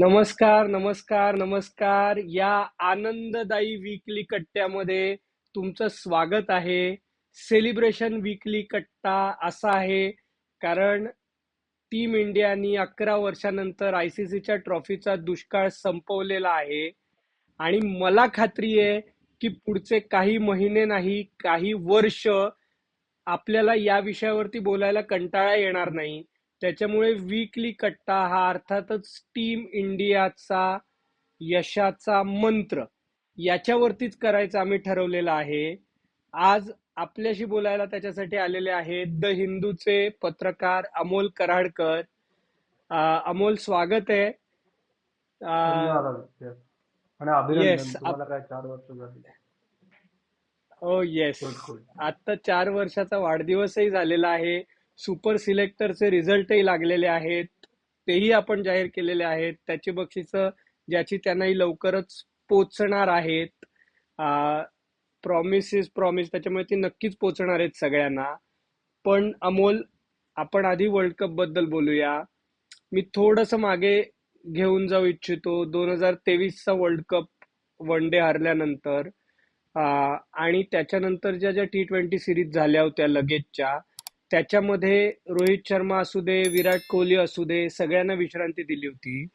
नमस्कार नमस्कार नमस्कार. या आनंददायी वीकली कट्ट्यामध्ये तुमचं स्वागत आहे. सेलिब्रेशन वीकली कट्टा असा आहे. कारण टीम इंडियानी अकरा वर्षानंतर आयसीसीच्या ट्रॉफीचा दुष्काळ संपवलेला आहे. आणि मला खात्री आहे की पुढचे काही महिने नाही काही वर्ष आपल्याला या विषयावरती बोलायला कंटाळा येणार नाही. त्याच्यामुळे वीकली कट्टा हा अर्थातच टीम इंडियाचा यशाचा मंत्र. याच्यावरतीच करायचं आम्ही ठरवलेलं आहे. आज आपल्याशी बोलायला त्याच्यासाठी आलेले आहेत द हिंदूचे पत्रकार अमोल कराडकर. अमोल स्वागत आहे. येस हो येस आता चार वर्षाचा वाढदिवसही झालेला आहे. सुपर सिलेक्टरचे रिझल्टही लागलेले आहेत. तेही आपण जाहीर केलेले आहेत. त्याची बक्षिसं ज्याची त्यांनाही लवकरच पोचणार आहेत. प्रॉमिस इज प्रॉमिस त्याच्यामुळे ती नक्कीच पोचणार आहेत सगळ्यांना. पण अमोल आपण आधी वर्ल्ड कपबद्दल बोलूया. मी थोडस मागे घेऊन जाऊ इच्छितो. दोन हजार तेवीसचा वर्ल्ड कप वन डे हरल्यानंतर. आणि त्याच्यानंतर ज्या ज्या टी ट्वेंटी सिरीज झाल्या होत्या लगेचच्या त्याच्यामध्ये रोहित शर्मा असू दे विराट कोहली असू दे सगळ्यांना विश्रांती दिली होती.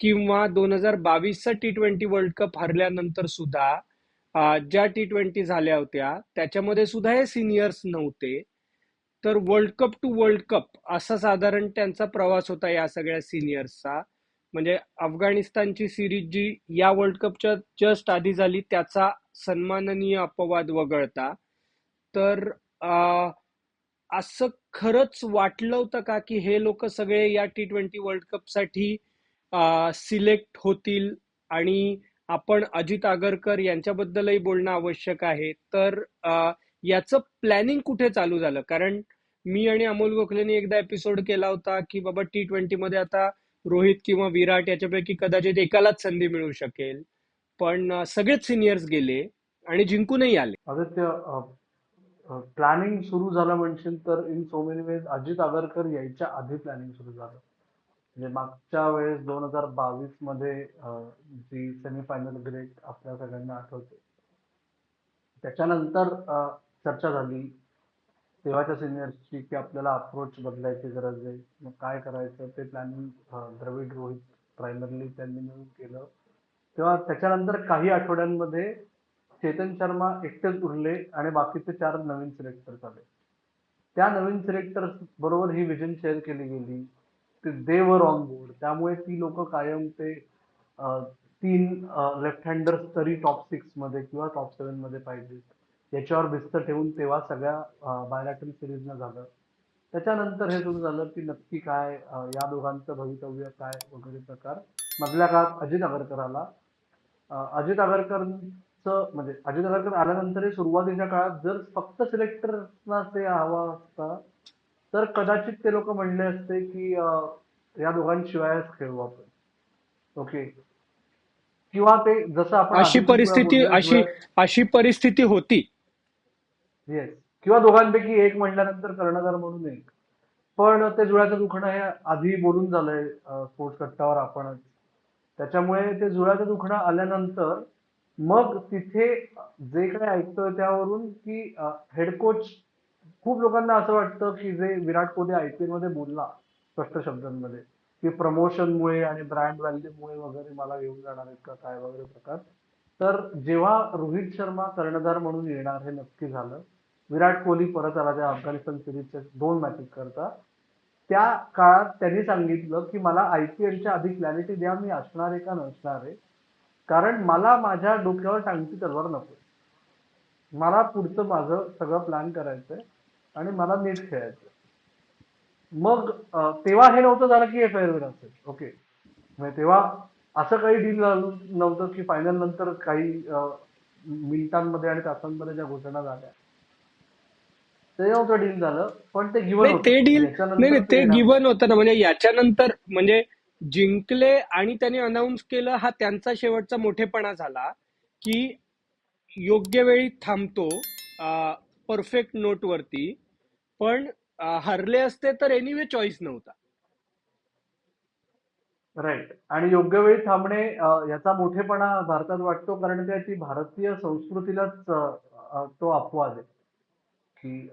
किंवा दोन हजार बावीसचा टी ट्वेंटी वर्ल्ड कप हरल्यानंतर सुद्धा ज्या टी ट्वेंटी झाल्या होत्या त्याच्यामध्ये सुद्धा हे सिनियर्स नव्हते. तर world cup to world cup असा साधारण त्यांचा प्रवास होता या सगळ्या सिनियर्सचा म्हणजे अफगाणिस्तानची सिरीज जी या वर्ल्ड कपच्या जस्ट आधी झाली त्याचा सन्माननीय अपवाद वगळता. तर असं खरंच वाटलं होतं का की हे लोक सगळे या टी ट्वेंटी वर्ल्ड कपसाठी सिलेक्ट होतील आणि आपण अजित आगरकर यांच्याबद्दलही बोलणं आवश्यक आहे? तर याचं प्लॅनिंग कुठे चालू झालं? कारण मी आणि अमोल गोखलेने एकदा एपिसोड केला होता की बाबा टी ट्वेंटी मध्ये आता रोहित किंवा विराट याच्यापैकी कदाचित एकालाच संधी मिळू शकेल. पण सगळेच सिनियर्स गेले आणि जिंकूनही आले. आदित्य प्लॅनिंग सुरू झालं म्हणशील तर in so many ways Ajit Agarkar यायच्या आधी प्लॅनिंग सुरू झालं. म्हणजे मागच्या वेळेस दोन हजार बावीसमध्ये जी सेमीफायनल ग्रेट आपल्या सगळ्यांना आठवते. त्याच्यानंतर चर्चा झाली. तेव्हाच्या सिनियर्सची की आपल्याला अप्रोच बदलायची गरज आहे. मग काय करायचं? ते प्लॅनिंग द्रविड रोहित प्रायमरली त्यांनी मिळून केलं. तेव्हा त्याच्यानंतर काही आठवड्यांमध्ये चेतन शर्मा एकटेच उरले आणि बाकीचे चार नवीन सिलेक्टर्स आले. त्या नवीन सिलेक्टर्स बरोबर ही विजन शेअर केली गेली. ते दे वर ऑन बोर्ड त्यामुळे ती लोक कायम ते तीन लेफ्ट हँडर्स तरी टॉप सिक्समध्ये किंवा टॉप सेव्हनमध्ये पाहिजे. याच्यावर भिस्त ठेवून तेव्हा सगळ्या बायलॅटरल सिरीजनं झालं. त्याच्यानंतर हे सुरू झालं की नक्की काय या दोघांचं भवितव्य काय वगैरे प्रकार. मधल्या काळात अजित आगरकर आला अजित आगरकर म्हणजे अजित आगरकर आल्यानंतरही सुरुवातीच्या काळात जर फक्त सिलेक्टरना ते हवा असता तर कदाचित ते लोक म्हणले असते की या दोघांशिवायच खेळू आपण. ओके? किंवा ते जसं आपण अशी परिस्थिती अशी अशी परिस्थिती होती. येस किंवा दोघांपैकी एक म्हणल्यानंतर कर्णधार म्हणून एक. पण ते जुळ्याचं दुखणं हे आधी बोलून झालंय स्पोर्ट्स कट्टावर आपणच. त्याच्यामुळे ते जुळ्याचं दुखणं आल्यानंतर मग तिथे जे काही ऐकतोय त्यावरून की हेड कोच खूप लोकांना असं वाटतं की जे विराट कोहली आयपीएलमध्ये बोलला स्पष्ट शब्दांमध्ये की प्रमोशनमुळे आणि ब्रँड व्हॅल्यूमुळे वगैरे मला घेऊन जाणार आहेत का काय वगैरे प्रकार. तर जेव्हा रोहित शर्मा कर्णधार म्हणून येणार हे नक्की झालं विराट कोहली परत आला त्या अफगाणिस्तान सिरीजच्या दोन मॅचेस करता त्या काळात त्यांनी सांगितलं की मला आयपीएलच्या आधी क्लॅरिटी द्या मी असणार आहे का नसणार आहे. कारण मला माझ्या डोक्यावर टांगती तलवार नको मला पुढचं माझं सगळं प्लॅन करायचंय आणि मला नीट खेळायचं मग तेव्हा हे नव्हतं झालं की हे फेअरवेल असेल. ओके म्हणजे तेव्हा असं काही डील नव्हतं की फायनल नंतर काही मिनिटांमध्ये आणि तासांमध्ये ज्या घोषणा झाल्या. ते नव्हतं डील झालं पण ते गिवन नाही ते डील नाही ते. गिवन होतं ना. म्हणजे याच्यानंतर म्हणजे जिंकले आणि त्यांनी अनाऊन्स केलं हा त्यांचा शेवटचा मोठेपणा झाला की योग्य वेळी थांबतो परफेक्ट नोट वरती. पण हरले असते तर एनिवे चॉईस नव्हता. राईट आणि योग्य वेळी थांबणे याचा मोठेपणा भारतात वाटतो कारण त्याची ती भारतीय संस्कृतीलाच तो अपवाद आहे. की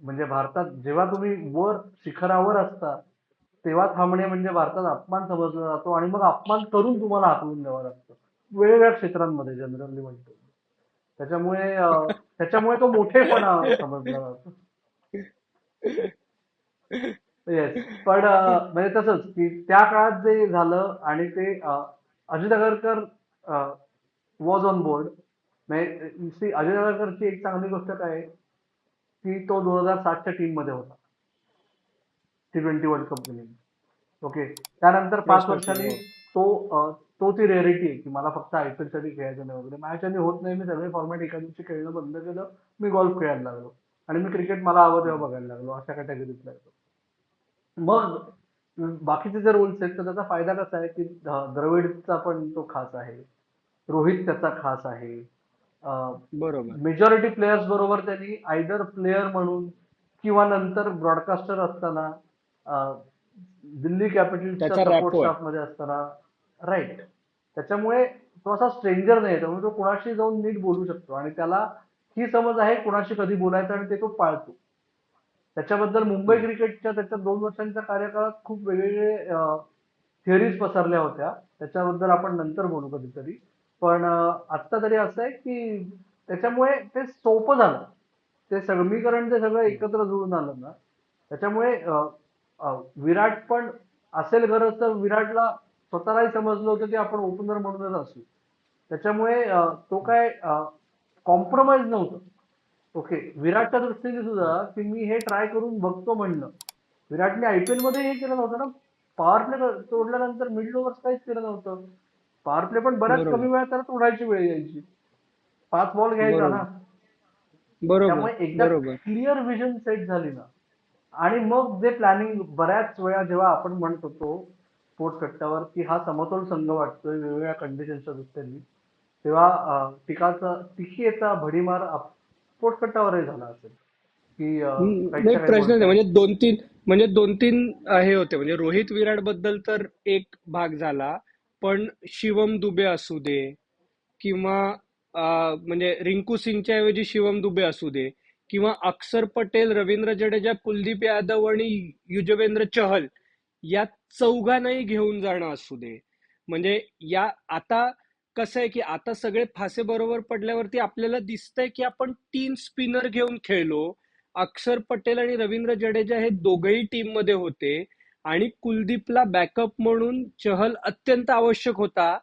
म्हणजे भारतात जेव्हा तुम्ही वर शिखरावर असता तेव्हा थांबणे म्हणजे भारतात अपमान समजला जातो आणि मग अपमान करून तुम्हाला हाकलून द्यावं लागतं. वेगवेगळ्या क्षेत्रांमध्ये जनरली म्हणतो. त्याच्यामुळे त्याच्यामुळे तो मोठेपणा समजला जातो. येस पण म्हणजे तसंच की त्या काळात जे झालं आणि ते Ajit Agarkar was on board म्हणजे अजित आगरकरची एक चांगली गोष्ट काय आहे? की तो दोन हजार सातच्या टीममध्ये होता. T twenty world cup winning okay त्यानंतर पाच वर्षांनी. तो तो ती रेअरिटी आहे की मला फक्त आयपीएलसाठी खेळायचं नाही वगैरे. माझ्याने होत नाही. मी सगळे फॉर्मॅट एका दिवशी खेळणं बंद केलं. मी गोल्फ खेळायला लागलो. आणि मी क्रिकेट मला हवं तेव्हा बघायला लागलो. अशा कॅटेगरीतला येतो मग बाकीचे जे रोल्स आहेत तर त्याचा फायदा कसा आहे की द्रविडचा पण तो खास आहे. रोहित त्याचा खास आहे. बरोबर. मेजॉरिटी प्लेयर्स बरोबर त्यांनी आयदर प्लेयर म्हणून किंवा नंतर ब्रॉडकास्टर असताना दिल्ली कॅपिटल्सच्या मध्ये असताना राईट त्याच्यामुळे तो असा स्ट्रेंजर नाही त्यामुळे तो कुणाशी जाऊन नीट बोलू शकतो. आणि त्याला ही समज आहे कुणाशी कधी बोलायचं आणि ते तो पाळतो. त्याच्याबद्दल मुंबई क्रिकेटच्या त्याच्या दोन वर्षांच्या कार्यकाळात खूप वेगवेगळे थिअरीज पसरल्या होत्या. त्याच्याबद्दल आपण नंतर बोलू कधीतरी. पण आत्ता तरी असं आहे की त्याच्यामुळे ते सोपं झालं. ते समीकरण ते सगळं एकत्र जुळून आलं ना. त्याच्यामुळे विराट पण असेल गरज तर विराटला स्वतःलाही समजलं होतं की आपण ओपनर म्हणूनच असू. त्याच्यामुळे तो काय कॉम्प्रोमाइज नव्हतं. ओके विराटच्या दृष्टीने सुद्धा की मी हे ट्राय करून बघतो म्हणलं. विराटने आयपीएलमध्ये हे केलं नव्हतं ना? पॉवर प्ले तोडल्यानंतर मिडल ओव्हर्स काहीच केलं नव्हतं. पॉवर प्ले पण बऱ्याच. कमी वेळात त्याला तोडायची वेळ यायची. पाच बॉल घ्यायचा ना. बरोबर. त्यामुळे एकदा क्लिअर विजन सेट झाली ना आणि मग जे प्लॅनिंग बऱ्याच वेळा जेव्हा आपण म्हणत होतो स्पोर्ट्स कट्ट्यावर की हा समतोल संघ वाटतोय वेगवेगळ्या कंडिशनच्या दृष्टीने तेव्हा टिकाचा टिकीचा भडीमार स्पोर्ट्स कट्ट्यावरही झाला असेल की प्रश्न नाही. म्हणजे दोन तीन म्हणजे दोन तीन हे होते म्हणजे रोहित विराटबद्दल तर एक भाग झाला पण शिवम दुबे असू दे किंवा म्हणजे रिंकू सिंगच्या ऐवजी शिवम दुबे असू दे किंवा अक्षर पटेल रवींद्र जडेजा कुलदीप यादव आणि युजवेंद्र चहल या चौघांनाही घेऊन जाणं असू दे. म्हणजे या आता कसं आहे की आता सगळे फासे बरोबर पडल्यावरती आपल्याला दिसतंय की आपण तीन स्पिनर घेऊन खेळलो. अक्षर पटेल आणि रवींद्र जडेजा हे दोघही टीममध्ये होते आणि कुलदीपला बॅकअप म्हणून चहल अत्यंत आवश्यक होता.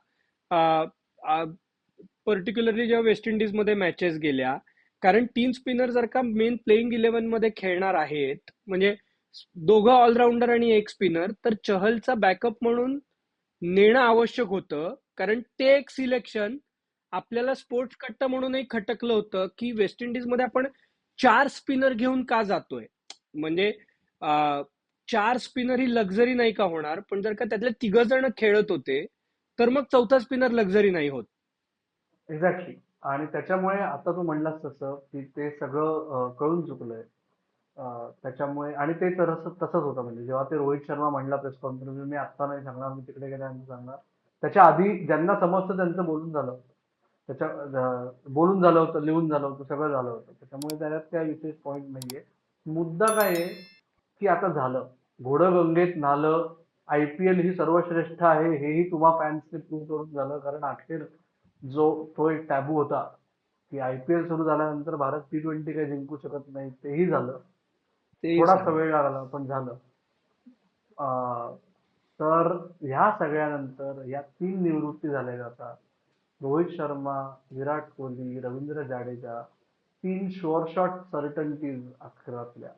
पर्टिक्युलरली जेव्हा वेस्ट इंडिजमध्ये मॅचेस गेल्या कारण तीन स्पिनर जर का मेन प्लेइंग इलेव्हनमध्ये खेळणार आहेत म्हणजे दोघं ऑलराऊंडर आणि एक स्पिनर तर चहलचा बॅकअप म्हणून नेणं आवश्यक होतं. कारण ते एक सिलेक्शन आपल्याला स्पोर्ट्स कट्टा म्हणूनही खटकलं होतं की वेस्ट इंडिजमध्ये आपण चार स्पिनर घेऊन का जातोय? म्हणजे चार स्पिनर ही लक्झरी नाही का होणार? पण जर का त्यातले तिघ जण खेळत होते तर मग चौथा स्पिनर लक्झरी नाही होत. एक्झॅक्टली आणि त्याच्यामुळे आता तू म्हणलास तसं की ते सगळं अं, कळून चुकलंय. अं, त्याच्यामुळे आणि ते तर तसंच होतं म्हणजे जेव्हा ते रोहित शर्मा म्हणला प्रेस कॉन्फरन्स मी आत्ता नाही सांगणार मी तिकडे गेल्यानंतर सांगणार. त्याच्या आधी ज्यांना समजतं त्यांचं बोलून झालं होतं. त्याच्या अं, बोलून झालं होतं लिहून झालं होतं सगळं झालं होतं. त्याच्यामुळे त्याच्यात काय विशेष पॉईंट नाहीये. मुद्दा काय आहे की आता झालं. घोडं गंगेत नालं आय पी एल ही सर्वश्रेष्ठ आहे हेही तुम्हा फॅन्सने प्रूव्ह करून झालं. कारण अखेर जो तो एक टॅबू होता. की आय पी एल सुरू झाल्यानंतर भारत टी ट्वेंटी काही जिंकू शकत नाही तेही झालं. थोडासा. वेळ लागला पण झालं. अं, तर ह्या सगळ्यानंतर या तीन निवृत्ती झाल्या आता रोहित शर्मा विराट कोहली रवींद्र जाडेजा तीन शुअर शॉट सर्टन्टीज अक्षरातल्या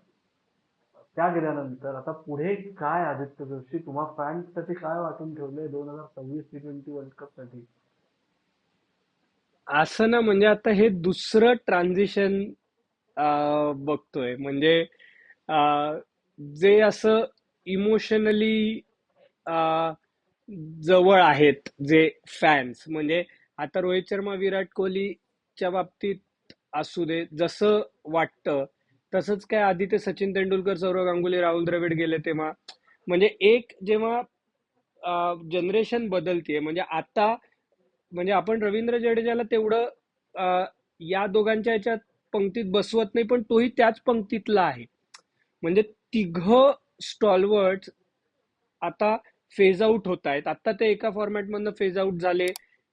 त्या गेल्यानंतर आता पुढे काय आदित्य जोशी तुम्हा फॅन्ससाठी काय वाटून ठेवलंय दोन हजार सव्वीस टी ट्वेंटी वर्ल्ड कपसाठी? असं ना म्हणजे आता हे दुसरं ट्रान्झिशन बघतोय. म्हणजे जे असं इमोशनली जवळ आहेत जे फॅन्स म्हणजे आता रोहित शर्मा विराट कोहलीच्या बाबतीत असू दे जसं वाटतं तसंच काय आधी ते सचिन तेंडुलकर सौरव गांगुली राहुल द्रविड गेले तेव्हा. म्हणजे एक जेव्हा जनरेशन बदलतीये म्हणजे आता म्हणजे आपण रवींद्र जडेजाला तेवढं या दोघांच्या याच्यात पंक्तीत बसवत नाही पण तोही त्याच पंक्तीतला आहे. म्हणजे तिघ स्टॉलवर्ड आता फेज आउट होत आहेत. आता ते एका फॉर्मॅटमधनं फेज आउट झाले.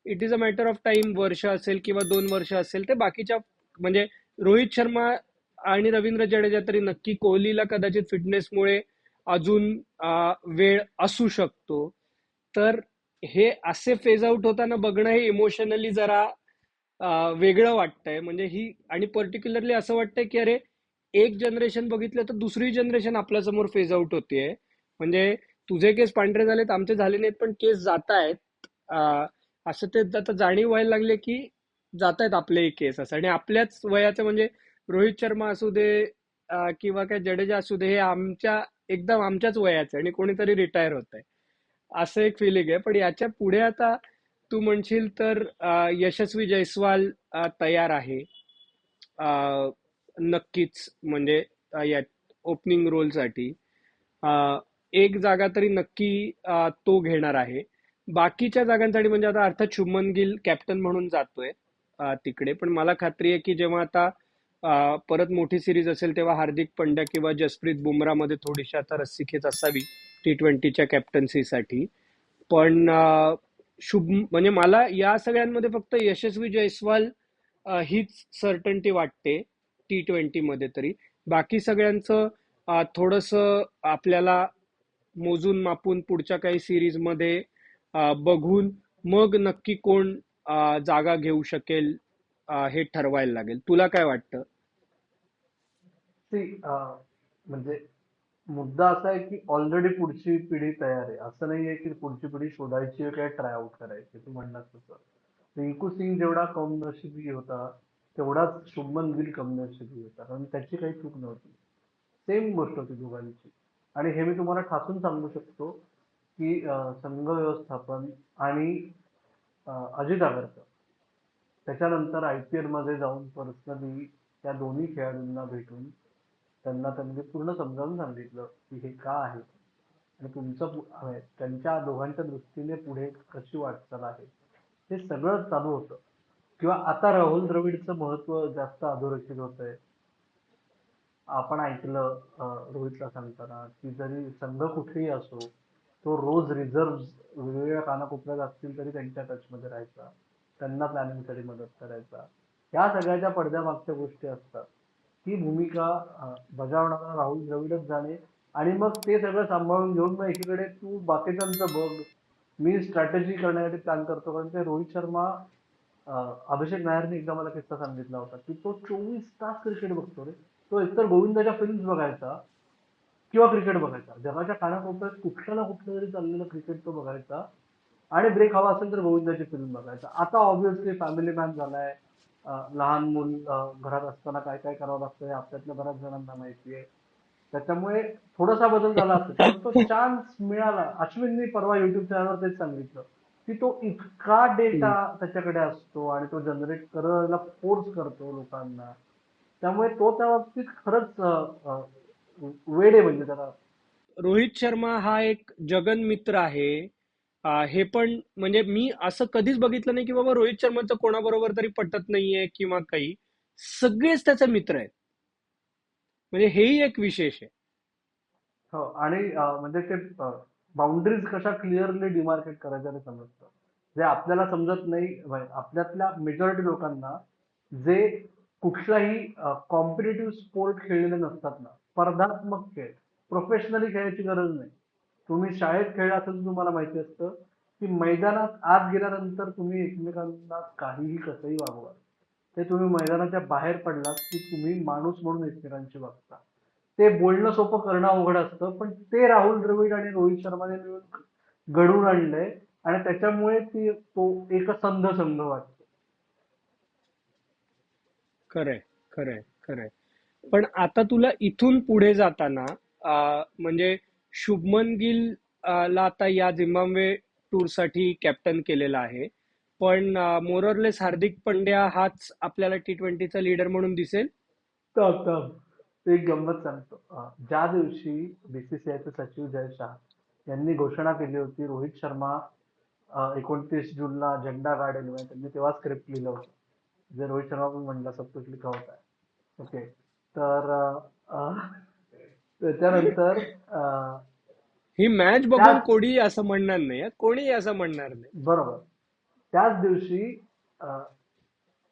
It is a matter of time वर्ष असेल किंवा दोन वर्ष असेल ते बाकीच्या म्हणजे रोहित शर्मा आणि रवींद्र जडेजा तरी नक्की कोहलीला कदाचित फिटनेसमुळे अजून वेळ असू शकतो. तर हे असे फेज आउट होताना बघणं हे इमोशनली जरा वेगळं वाटतंय. म्हणजे ही आणि पर्टिक्युलरली असं वाटतंय की अरे एक जनरेशन बघितलं तर दुसरी जनरेशन आपल्यासमोर फेज आउट होतीये. म्हणजे तुझे केस पांढरे झालेत आमचे झाले नाहीत पण केस जात आहेत असं ते आता जाणीव व्हायला लागले की जात आहेत आपलेही केस असं. आणि आपल्याच वयाचं म्हणजे रोहित शर्मा असू दे किंवा काय जडेजा असू दे हे आमच्या एकदम आमच्याच वयाचे आणि कोणीतरी रिटायर होत आहे असं एक फिलिंग आहे. पण याच्यापुढे आता तू म्हणशील तर यशस्वी जयस्वाल तयार आहे. नक्कीच म्हणजे या ओपनिंग रोलसाठी एक जागा तरी नक्की तो घेणार आहे. बाकीच्या जागांसाठी म्हणजे आता अर्थात शुभमन गिल कॅप्टन म्हणून जातोय तिकडे. पण मला खात्री आहे की जेव्हा आता परत मोठी सिरीज असेल तेव्हा हार्दिक पंड्या किंवा जसप्रीत बुमरामध्ये थोडीशी आता रस्सीखेच असावी. टी ट्वेंटीच्या कॅप्टन्सीसाठी पण शुभ म्हणजे मला या सगळ्यांमध्ये फक्त यशस्वी जयस्वाल हीच सर्टन्टी वाटते टी ट्वेंटी मध्ये तरी. बाकी सगळ्यांचं थोडस थोडंसं आपल्याला मोजून मापून पुढच्या काही सिरीजमध्ये बघून मग नक्की कोण जागा घेऊ शकेल हे ठरवायला लागेल. तुला काय वाटतं? म्हणजे मुद्दा असा आहे की ऑलरेडी पुढची पिढी तयार आहे. असं नाही आहे की पुढची पिढी शोधायची आहे काय ट्राय आउट करायची तू म्हणलास तसं. रिंकू सिंग जेवढा कमनशिबी होता तेवढाच शुभमन गिल कमनशिबी होता. कारण त्याची काही चूक नव्हती. सेम गोष्ट होती दोघांची. आणि हे मी तुम्हाला ठासून सांगू शकतो की संघ व्यवस्थापन आणि अजित आगरकर त्याच्यानंतर आय पी एलमध्ये जाऊन पर्सनली त्या दोन्ही खेळाडूंना भेटून त्यांना त्यांनी पूर्ण समजावून सांगितलं की हे का आहे. आणि तुमचं त्यांच्या दोघांच्या दृष्टीने पुढे कशी वाटचाल आहे. हे सगळं चालू होतं. किंवा आता राहुल द्रविडचं महत्त्व जास्त अधोरेखित होत आहे आपण ऐकलं रोहितला सांगताना की जरी संघ कुठेही असो तो रोज रिझर्व वेगवेगळ्या कानाकोपऱ्यात असतील तरी त्यांच्या टचमध्ये राहायचा. त्यांना प्लॅनिंगसाठी मदत करायचा. या सगळ्याच्या पडद्यामागच्या गोष्टी असतात. ही भूमिका बजावणारा राहुल द्रविडच जाणे. आणि मग ते सगळं सांभाळून घेऊन मग एकीकडे तू बाकीच्यांचं बघ. मी स्ट्रॅटेजी करण्यासाठी प्लॅन करतो. कारण ते रोहित शर्मा अभिषेक नायरने एकदा मला किस्सा सांगितला होता की तो चोवीस तास क्रिकेट बघतो रे. तो एकतर गोविंदाच्या फिल्म्स बघायचा किंवा क्रिकेट बघायचा. जगाच्या कानाकोपऱ्यात कुठल्या ना कुठलं तरी चाललेलं क्रिकेट तो बघायचा. आणि ब्रेक हवा असेल तर गोविंदाची फिल्म बघायचा. आता ऑब्व्हियसली फॅमिली मॅन झालाय. लहान मूल घरात असताना काय काय करावं लागतं हे आपल्यातल्या बऱ्याच जणांना माहिती आहे. त्याच्यामुळे थोडासा बदल झाला पण तो चान्स मिळाला. अश्विननी परवा युट्यूब चॅनलवर तेच सांगितलं की तो इतका डेटा त्याच्याकडे असतो आणि तो जनरेट करायला फोर्स करतो लोकांना. त्यामुळे तो त्या बाबतीत खरंच वेड आहे म्हणजे त्याला. रोहित शर्मा हा एक जगन मित्र आहे. हे पण म्हणजे मी असं कधीच बघितलं नाही की बाबा रोहित शर्माचं कोणाबरोबर तरी पटत नाहीये किंवा काही. सगळेच त्याचे मित्र आहेत. म्हणजे हेही एक विशेष आहे. हो आणि म्हणजे ते बाउंड्रीज कशा क्लिअरली डिमार्केट करायच्या ते समजतं. जे आपल्याला समजत नाही आपल्यातल्या मेजॉरिटी लोकांना जे कुठलाही कॉम्पिटेटिव्ह स्पोर्ट खेळलेले नसतात ना स्पर्धात्मक खेळ प्रोफेशनली खेळायची गरज नाही. तुम्ही शाळेत खेळला असेल तुम्हाला माहिती असतं की मैदानात आत गेल्यानंतर तुम्ही एकमेकांना काहीही कसंही वागवा. ते तुम्ही मैदानाच्या बाहेर पडलात की तुम्ही माणूस म्हणून एकमेकांशी वागता. ते बोलणं सोपं करणं अवघड असतं पण ते राहुल द्रविड आणि रोहित शर्माने मिळून घडवून आणलंय आणि त्याच्यामुळे ती तो एक संघ संघ वाटतो. खरंय खरंय खरंय. पण आता तुला इथून पुढे जाताना म्हणजे शुभमन गिल ला आता या झिम्बाब्वे टूरसाठी कॅप्टन केलेलं आहे. पण मोररलेस हार्दिक पंड्या हाच आपल्याला टी ट्वेंटीचा लीडर म्हणून दिसेल? तर एक गंमत सांगतो. ज्या दिवशी बीसीसीआयचे सचिव जय शाह यांनी घोषणा केली होती रोहित शर्मा एकोणतीस जूनला झेंडा गार्डन त्यांनी तेव्हा स्क्रिप्ट लिहिलं होतं. जे रोहित शर्मा पण म्हणला सब कुछ लिखा होता ओके तर त्याच्यानंतर ही मॅच बघून कोणी असं म्हणणार नाही. कोणी असं म्हणणार नाही. बरोबर. त्याच दिवशी अं,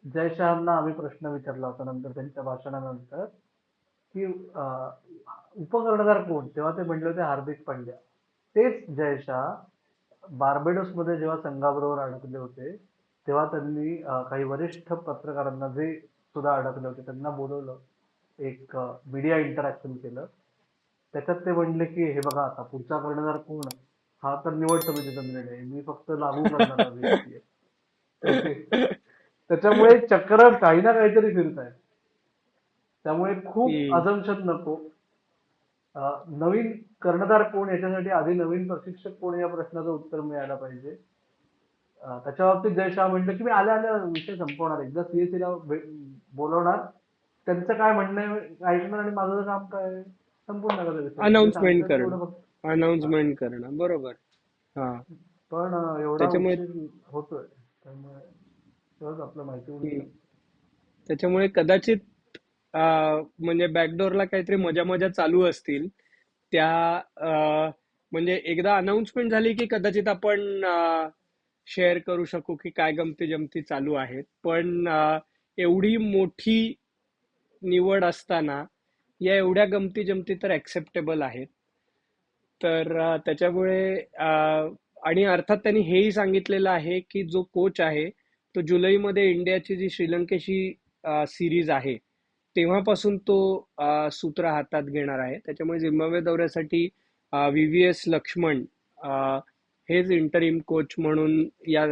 जय शहांना आम्ही प्रश्न विचारला होता नंतर त्यांच्या भाषणानंतर की उपकर्णधार कोण? तेव्हा ते म्हणले होते हार्दिक पांड्या. तेच जय शहा बार्बेडोस मध्ये जेव्हा संघाबरोबर अडकले होते तेव्हा त्यांनी काही वरिष्ठ पत्रकारांना जे सुद्धा अडकले होते त्यांना बोलवलं. एक मीडिया इंटरॅक्शन केलं. त्याच्यात ते म्हणले की हे बघा आता पुढचा कर्णधार कोण हा तर निवड समितीचा निर्णय आहे. मी फक्त लागू करणारा. त्याच्यामुळे चक्र काही ना काहीतरी फिरत आहे त्यामुळे खूप हम्म. अजम्पशन नको नवीन कर्णधार कोण याच्यासाठी आधी नवीन प्रशिक्षक कोण या प्रश्नाचं उत्तर मिळायला पाहिजे त्याच्या बाबतीत जय शहा म्हणलं की मी आल्या आल्या विषय संपवणार एकदा सीएससी ला भे- बोलवणार त्यांचं काय म्हणणं आहे ऐकणार आणि माझं काम काय आहे? संपूर्ण सांगतात करणं. अनाउन्समेंट करणं. बरोबर. हा. पण त्याच्यामुळे- होतोय. आपलं माहिती. त्याच्यामुळे कदाचित म्हणजे बॅकडोरला काहीतरी मजा मजा चालू असतील. त्या म्हणजे एकदा अनाउन्समेंट झाली की कदाचित आपण शेअर करू शकू की काय गमती जमती चालू आहेत. पण एवढी मोठी निवड असताना या एवढ्या गमती जमती तर ऍक्सेप्टेबल आहेत. तर त्याच्यामुळे आणि अर्थात त्यांनी हेही सांगितलेलं आहे की जो कोच आहे तो जुलैमध्ये इंडियाची जी श्रीलंकेशी सिरीज आहे तेव्हापासून तो सूत्र हातात घेणार आहे. त्याच्यामुळे झिम्बाब्वे दौऱ्यासाठी व्ही व्ही एस लक्ष्मण हेच इंटरिम कोच म्हणून या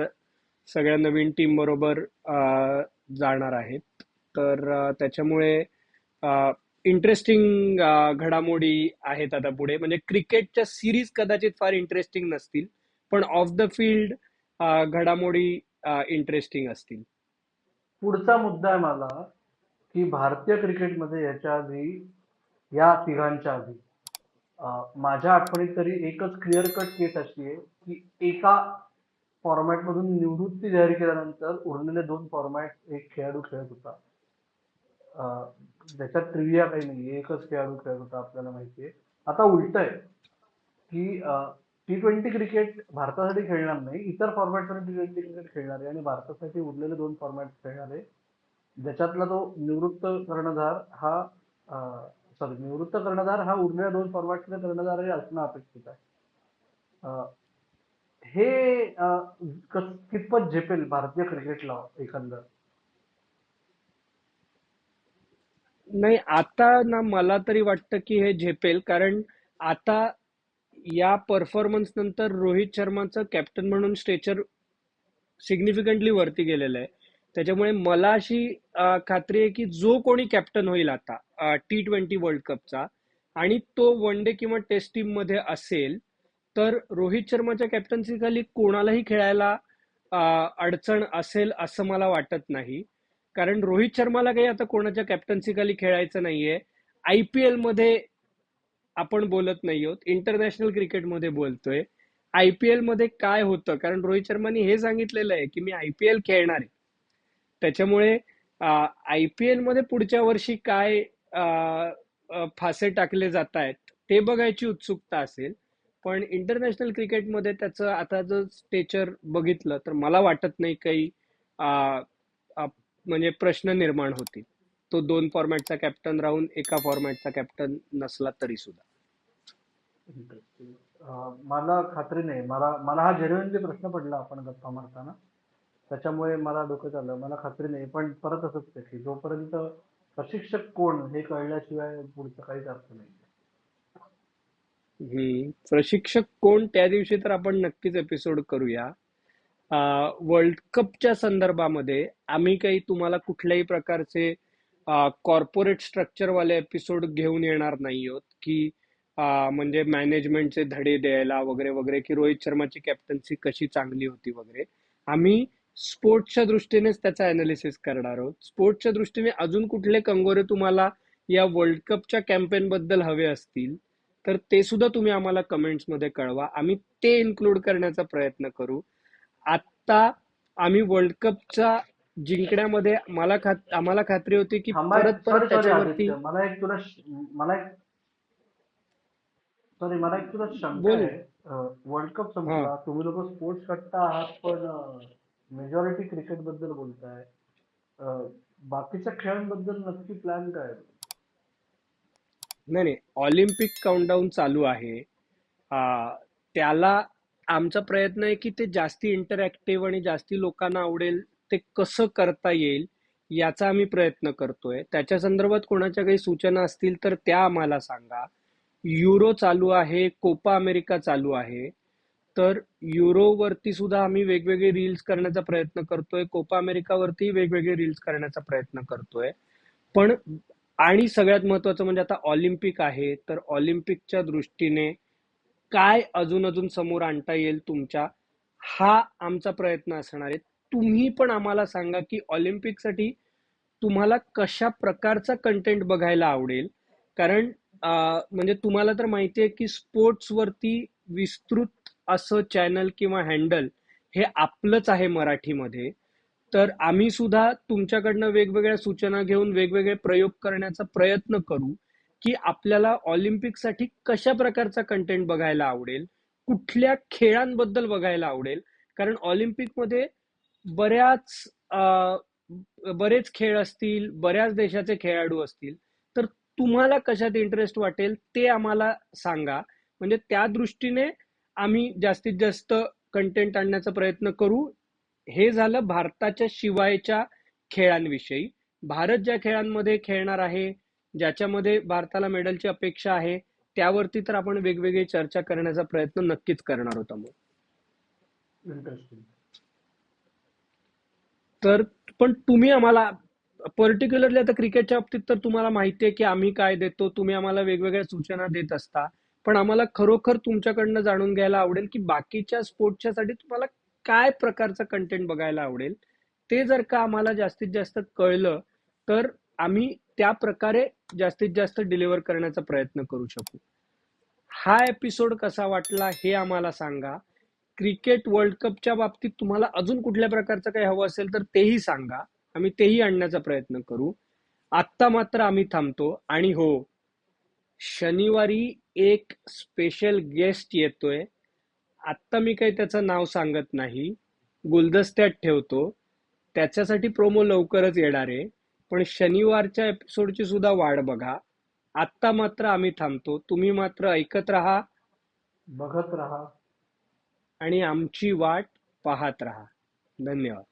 सगळ्या नवीन टीम बरोबर जाणार आहेत. तर त्याच्यामुळे इंटरेस्टिंग घडामोडी आहेत आता पुढे. म्हणजे क्रिकेटच्या सिरीज कदाचित फार इंटरेस्टिंग नसतील पण ऑफ द फील्ड घडामोडी इंटरेस्टिंग असतील. पुढचा मुद्दा आहे मला की भारतीय क्रिकेटमध्ये याच्या आधी या तिघांच्या आधी माझ्या आठवणीत तरी एकच क्लिअर कट केस अशी आहे की एका फॉर्मॅटमधून निवृत्ती जाहीर केल्यानंतर उरलेले दोन फॉर्मॅट एक खेळाडू खेळत होता. त्याच्यात ज्याच्यात ट्रिविया काही नाही एकच खेळाडू खेळत होता आपल्याला माहितीये. आता उलट आहे की टी ट्वेंटी क्रिकेट भारतासाठी खेळणार नाही इतर फॉर्मॅट टी ट्वेंटी क्रिकेट खेळणार आहे आणि भारतासाठी उरलेले दोन फॉर्मॅट खेळणार आहे. ज्याच्यातला तो निवृत्त कर्णधार हा सॉरी निवृत्त कर्णधार हा उरलेल्या दोन फॉर्मॅटमध्ये कर्णधारही असणं अपेक्षित आहे. हे कितपत झेपेल भारतीय क्रिकेटला एकंदर नाही आता ना मला तरी वाटतं की हे झेपेल कारण आता या परफॉर्मन्स नंतर रोहित शर्माचं कॅप्टन म्हणून स्ट्रेचर सिग्निफिकंटली वरती गेलेलं आहे. त्याच्यामुळे मला अशी खात्री आहे की जो कोणी कॅप्टन होईल आता टी ट्वेंटी वर्ल्ड कपचा आणि तो वन डे किंवा टेस्ट टीममध्ये असेल तर रोहित शर्माच्या कॅप्टन्सीखाली कोणालाही खेळायला अडचण असेल असं मला वाटत नाही. कारण रोहित शर्माला काही आता कोणाच्या कॅप्टन्सीखाली खेळायचं नाहीये. आय पी एलमध्ये आपण बोलत नाही आहोत. इंटरनॅशनल क्रिकेटमध्ये बोलतोय. आय पी एलमध्ये काय होतं? कारण रोहित शर्माने हे सांगितलेलं आहे की मी आय पी एल खेळणार आहे. त्याच्यामुळे आय पी एलमध्ये पुढच्या वर्षी काय फासे टाकले जात आहेत ते बघायची उत्सुकता असेल. पण इंटरनॅशनल क्रिकेटमध्ये त्याचं आता जर स्टेचर बघितलं तर मला वाटत नाही काही म्हणजे प्रश्न निर्माण होतील. तो दोन फॉर्मॅटचा कॅप्टन राहून एका फॉर्मॅटचा कॅप्टन नसला तरी सुद्धा. मला खात्री नाही. मला मला हा जेन्युइनली प्रश्न पडला आपण गप्पा मारताना. त्याच्यामुळे मला डोक्यात आलं मला खात्री नाही. पण परत असंच आहे की जोपर्यंत प्रशिक्षक कोण हे कळल्याशिवाय पुढचं काहीच अर्थ नाही. प्रशिक्षक कोण त्या दिवशी तर आपण नक्कीच एपिसोड करूया. वर्ल्ड कपच्या संदर्भामध्ये आम्ही काही तुम्हाला कुठल्याही प्रकारचे कॉर्पोरेट स्ट्रक्चरवाले एपिसोड घेऊन येणार नाही आहोत की म्हणजे मॅनेजमेंटचे धडे द्यायला वगैरे वगैरे की रोहित शर्माची कॅप्टन्सी कशी चांगली होती वगैरे. आम्ही स्पोर्ट्सच्या दृष्टीनेच त्याचा अनालिसिस करणार आहोत. स्पोर्ट्सच्या दृष्टीने अजून कुठले कंगोरे तुम्हाला या वर्ल्ड कपच्या कॅम्पेन बद्दल हवे असतील तर ते सुद्धा तुम्ही आम्हाला कमेंट्समध्ये कळवा. आम्ही ते इन्क्लूड करण्याचा प्रयत्न करू. आत्ता आम्ही वर्ल्ड कपचा जिंकण्यामध्ये मला खात आम्हाला खात्री होती की परत परत त्याच्यावरती मला एक तुला मला एक सॉरी मला एक तुला शंका. आहे. वर्ल्ड कप संपला. तुम्ही लोक स्पोर्ट्स करता आहात पण मेजॉरिटी क्रिकेटबद्दल बोलताय. बाकीच्या खेळांबद्दल नक्की प्लॅन काय? नाही नाही. ऑलिम्पिक काउंटडाऊन चालू आहे. त्याला आमचा प्रयत्न आहे की ते जास्ती इंटरॅक्टिव्ह आणि जास्ती लोकांना आवडेल ते कसं करता येईल याचा आम्ही प्रयत्न करतोय. त्याच्या संदर्भात कोणाच्या काही सूचना असतील तर त्या आम्हाला सांगा. युरो चालू आहे कोपा अमेरिका चालू आहे. तर युरोवरती सुद्धा आम्ही वेगवेगळे रील्स करण्याचा प्रयत्न करतोय कोपा अमेरिकावरती वेगवेगळे रील्स करण्याचा प्रयत्न करतोय. पण आणि सगळ्यात महत्वाचं म्हणजे आता ऑलिम्पिक आहे तर ऑलिम्पिकच्या दृष्टीने काय अजून अजून समोर आणता येईल तुमच्या हा आमचा प्रयत्न असणार आहे. तुम्ही पण आम्हाला सांगा की ऑलिम्पिकसाठी तुम्हाला कशा प्रकारचा कंटेंट बघायला आवडेल? कारण म्हणजे तुम्हाला तर माहिती आहे की स्पोर्ट्सवरती विस्तृत असं चॅनल किंवा हँडल हे आपलंच आहे मराठीमध्ये. तर आम्ही सुद्धा तुमच्याकडनं वेगवेगळ्या सूचना घेऊन वेगवेगळे प्रयोग करण्याचा प्रयत्न करू. की आपल्याला ऑलिम्पिकसाठी कशा प्रकारचा कंटेंट बघायला आवडेल कुठल्या खेळांबद्दल बघायला आवडेल कारण ऑलिम्पिकमध्ये बऱ्याच बरेच खेळ असतील बऱ्याच देशाचे खेळाडू असतील तर तुम्हाला कशात इंटरेस्ट वाटेल ते आम्हाला सांगा. म्हणजे त्या दृष्टीने आम्ही जास्तीत जास्त कंटेंट आणण्याचा प्रयत्न करू. हे झालं भारताच्या शिवायच्या खेळांविषयी. भारत ज्या खेळांमध्ये खेळणार आहे ज्याच्यामध्ये भारताला मेडलची अपेक्षा आहे त्यावरती तर आपण वेगवेगळी चर्चा करण्याचा प्रयत्न नक्कीच करणार होता मग तर पण तुम्ही आम्हाला पर्टिक्युलरली आता क्रिकेटच्या बाबतीत तर तुम्हाला माहिती आहे की आम्ही काय देतो तुम्ही आम्हाला वेगवेगळ्या सूचना देत असता पण आम्हाला खरोखर तुमच्याकडनं जाणून घ्यायला आवडेल की बाकीच्या स्पोर्ट्सच्या साठी तुम्हाला काय प्रकारचं कंटेंट बघायला आवडेल ते जर का आम्हाला जास्तीत जास्त कळलं तर आम्ही त्या प्रकारे जास्तीत जास्त डिलिव्हर करण्याचा प्रयत्न करू शकू. हा एपिसोड कसा वाटला हे आम्हाला सांगा. क्रिकेट वर्ल्ड कपच्या बाबतीत तुम्हाला अजून कुठल्या प्रकारचं काही हवं असेल तर तेही सांगा. आम्ही तेही आणण्याचा प्रयत्न करू. आत्ता मात्र आम्ही थांबतो आणि हो शनिवारी एक स्पेशल गेस्ट येतोय. आत्ता मी काही त्याचं नाव सांगत नाही. गुलदस्त्यात ठेवतो. त्याच्यासाठी प्रोमो लवकरच येणार आहे. पण शनिवारच्या एपिसोडची सुद्धा वाट बघा. आत्ता मात्र आम्ही थांबतो. तुम्ही मात्र ऐकत राहा. बघत राहा. आणि आमची वाट पाहत राहा. धन्यवाद.